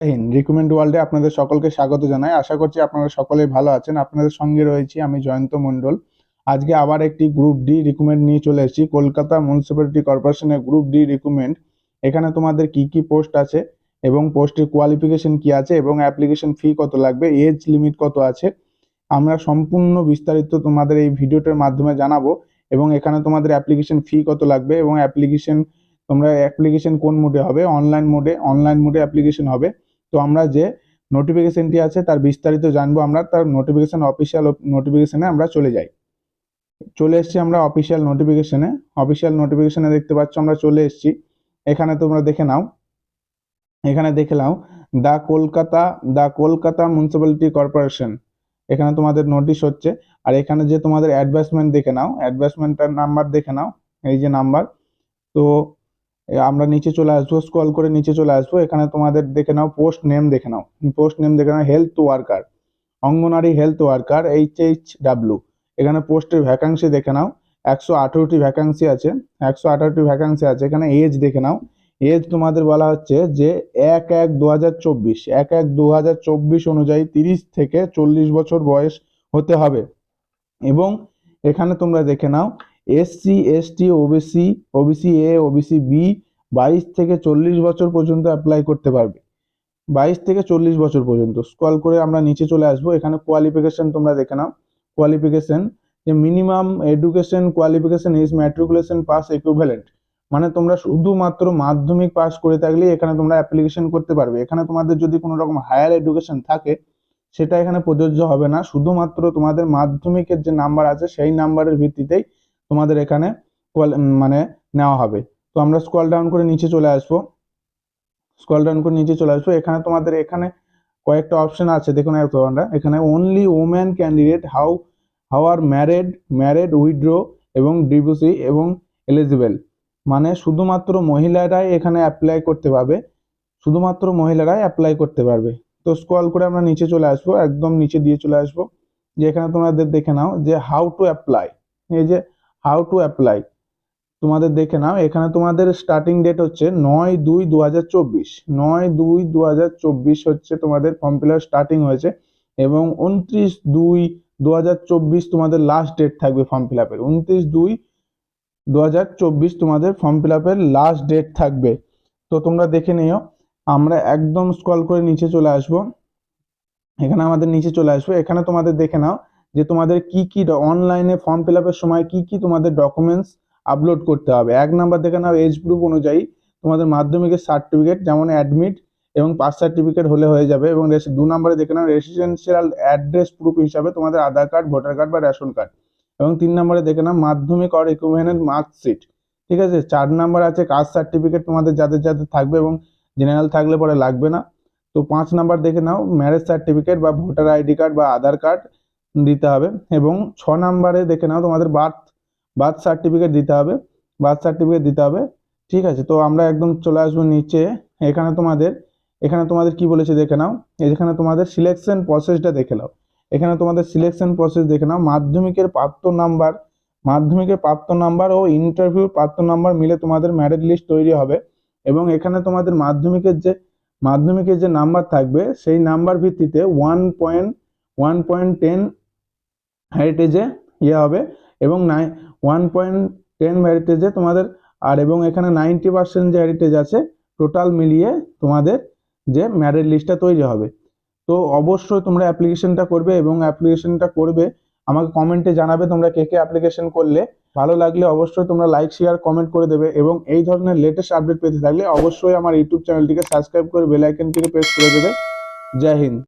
Hind recommend ওয়ার্ল্ডে আপনাদের সকলকে স্বাগত জানাই। আশা করছি আপনারা সকলেই ভালো আছেন। আপনাদের সঙ্গে রয়েছি আমি জয়ন্ত মণ্ডল। আজকে আবার একটি গ্রুপ ডি রিকমেন্ড নিয়ে চলে এসেছি। কলকাতা মিউনিসিপ্যালিটি কর্পোরেশনের গ্রুপ ডি রিকমেন্ড এখানে তোমাদের কি কি পোস্ট আছে এবং পোস্টের কোয়ালিফিকেশন কি আছে এবং অ্যাপ্লিকেশন ফি কত লাগবে এজ লিমিট কত আছে, আমরা সম্পূর্ণ বিস্তারিত তোমাদের এই ভিডিওটার মাধ্যমে জানাব এবং এখানে তোমাদের অ্যাপ্লিকেশন ফি কত লাগবে এবং অ্যাপ্লিকেশন তোমরা অ্যাপ্লিকেশন কোন মোডে হবে? অনলাইন মোডে অনলাইন মোডে অ্যাপ্লিকেশন হবে। তো আমরা যে নোটিফিকেশনটি আছে তার বিস্তারিত জানব, আমরা তার নোটিফিকেশন অফিসিয়াল নোটিফিকেশনে আমরা চলে যাই। চলে এসেছি আমরা অফিসিয়াল নোটিফিকেশনে অফিসিয়াল নোটিফিকেশনে দেখতে পাচ্ছ আমরা চলে এসেছি। এখানে তোমরা দেখে নাও। এখানে দেখে নাও, the Kolkata the Kolkata municipality corporation এখানে তোমাদের নোটিশ হচ্ছে। আর এখানে যে তোমাদের অ্যাডভার্সমেন্ট দেখে নাও অ্যাডভার্সমেন্টটার নাম্বার দেখে নাও, এই যে নাম্বার তো আমরা নিচে চলে আসব স্ক্রল করে নিচে চলে আসব, এখানে তোমাদের দেখে নাও পোস্ট নেম দেখে নাও পোস্ট নেম দেখে নাও হেলথ ওয়ার্কার অঙ্গনারী health worker H H W এখানে পোস্টের ভ্যাকান্সি দেখে নাও, একশো আঠেরোটি ভ্যাকান্সি আছে, একশো আঠারোটি ভ্যাকান্সি আছে, এখানে এজ দেখে নাও এজ তোমাদের বলা হচ্ছে যে এক এক দু হাজার চব্বিশ, এক এক দু হাজার চব্বিশ অনুযায়ী তিরিশ থেকে চল্লিশ বছর বয়স হতে হবে, এবং এখানে তোমরা দেখে নাও SC ST OBC OBC A OBC B বাইশ থেকে চল্লিশ বছর পর্যন্ত অ্যাপ্লাই করতে পারবে। বাইশ থেকে চল্লিশ বছর পর্যন্ত। স্ক্রল করে আমরা নিচে চলে আসব। এখানে কোয়ালিফিকেশন তোমরা দেখে নাও। কোয়ালিফিকেশন যে minimum education qualification is matriculation pass equivalent মানে তোমরা শুধুমাত্র মাধ্যমিক পাস করে থাকলে এখানে তোমরা অ্যাপ্লিকেশন করতে পারবে। এখানে তোমাদের যদি কোনো রকম হায়ার এডুকেশন থাকে, সেটা এখানে প্রযোজ্য হবে না। শুধুমাত্র তোমাদের মাধ্যমিকের যে নাম্বার আছে, সেই নাম্বারের ভিত্তিতেই তোমাদের এখানে মানে নেওয়া হবে। তো আমরা স্ক্রল ডাউন করে নিচে চলে আসব। স্ক্রল ডাউন করে নিচে চলে আসব। এখানে তোমাদের এখানে কয়েকটা অপশন আছে। দেখুন তোমরা এখানে only women candidate how how are married married widow এবং ডিভোর্সি এবং এলিজিবল মানে শুধুমাত্র মহিলারাই এখানে অ্যাপ্লাই করতে পারবে। শুধুমাত্র মহিলারাই অ্যাপ্লাই করতে পারবে। তো স্ক্রল করে আমরা নিচে চলে আসব। একদম নিচে দিয়ে চলে আসব। যে এখানে তোমাদের দেখে নাও যে হাউ টু অ্যাপ্লাই এই যে হাউ টু অ্যাপ্লাই তোমাদের দেখে নাও, এখানে তোমাদের স্টার্টিং ডেট হচ্ছে নয় দুই দু হাজার চব্বিশ। নয় দুই দু হাজার চব্বিশ হচ্ছে তোমাদের ফর্ম ফিল স্টার্টিং হয়েছে এবং উনত্রিশ দুই দু হাজার চব্বিশ তোমাদের লাস্ট ডেট থাকবে ফর্ম ফিল আপের উনত্রিশ দুই দু হাজার চব্বিশ তোমাদের ফর্ম ফিল আপের লাস্ট ডেট থাকবে। তো তোমরা দেখে নিও, আমরা একদম স্ক্রল করে নিচে চলে আসব। এখানে আমাদের নিচে চলে আসব। এখানে তোমাদের দেখে নাও যে তোমাদের কি কি অনলাইনে ফর্ম ফিল সময় কি কি তোমাদের ডকুমেন্টস আপলোড করতে হবে। এক নাম্বার দেখে নাও এজ গ্রুপ অনুযায়ী তোমাদের মাধ্যমিকের সার্টিফিকেট যেমন অ্যাডমিট এবং পাস সার্টিফিকেট হলে হয়ে যাবে এবং দু নম্বরে দেখে নাও রেসিডেন্সিয়াল অ্যাড্রেস প্রুফ হিসাবে তোমাদের আধার কার্ড ভোটার কার্ড বা রেশন কার্ড এবং তিন নম্বরে দেখে নাও মাধ্যমিক অর ইকুইভ্যালেন্ট মার্কশিট ঠিক আছে? চার নাম্বার আছে কাস্ট সার্টিফিকেট তোমাদের যাদের যাদের থাকবে এবং জেনারেল থাকলে পরে লাগবে না। তো পাঁচ নাম্বার দেখে নাও ম্যারেজ সার্টিফিকেট বা ভোটার আইডি কার্ড বা আধার কার্ড দিতে হবে এবং ছ নাম্বারে দেখে নাও, তোমাদের বার্থ বার্থ সার্টিফিকেট দিতে হবে, বার্থ সার্টিফিকেট দিতে হবে, ঠিক আছে? তো আমরা একদম চলে আসব নিচে, এখানে তোমাদের এখানে তোমাদের কি বলেছে দেখে নাও, এখানে তোমাদের সিলেকশন প্রসেসটা দেখে নাও, এখানে তোমাদের সিলেকশন প্রসেস দেখে নাও, মাধ্যমিকের প্রাপ্ত নাম্বার, মাধ্যমিকের প্রাপ্ত নাম্বার ও ইন্টারভিউ প্রাপ্ত নাম্বার মিলে তোমাদের ম্যারিট লিস্ট তৈরি হবে এবং এখানে তোমাদের মাধ্যমিকের যে মাধ্যমিকের যে নাম্বার থাকবে, সেই নাম্বার ভিত্তিতে one point one point ten হেরিটেজে ইয়ে হবে এবং নাই ওয়ান পয়েন্ট টেন হেরিটেজে তোমাদের আর এবং এখানে নাইনটি পার্সেন্ট যে হেরিটেজ আছে টোটাল মিলিয়ে তোমাদের যে ম্যারিট লিস্টটা তৈরি হবে। তো অবশ্যই তোমরা অ্যাপ্লিকেশনটা করবে এবং অ্যাপ্লিকেশনটা করবে, আমাকে কমেন্টে জানাবে তোমরা কে কে অ্যাপ্লিকেশন করলে। ভালো লাগলে অবশ্যই তোমরা লাইক শেয়ার কমেন্ট করে দেবে এবং এই ধরনের লেটেস্ট আপডেট পেতে থাকলে অবশ্যই আমার ইউটিউব চ্যানেলটিকে সাবস্ক্রাইব করে বেল আইকনটিকে প্রেস করে দেবে। জয় হিন্দ।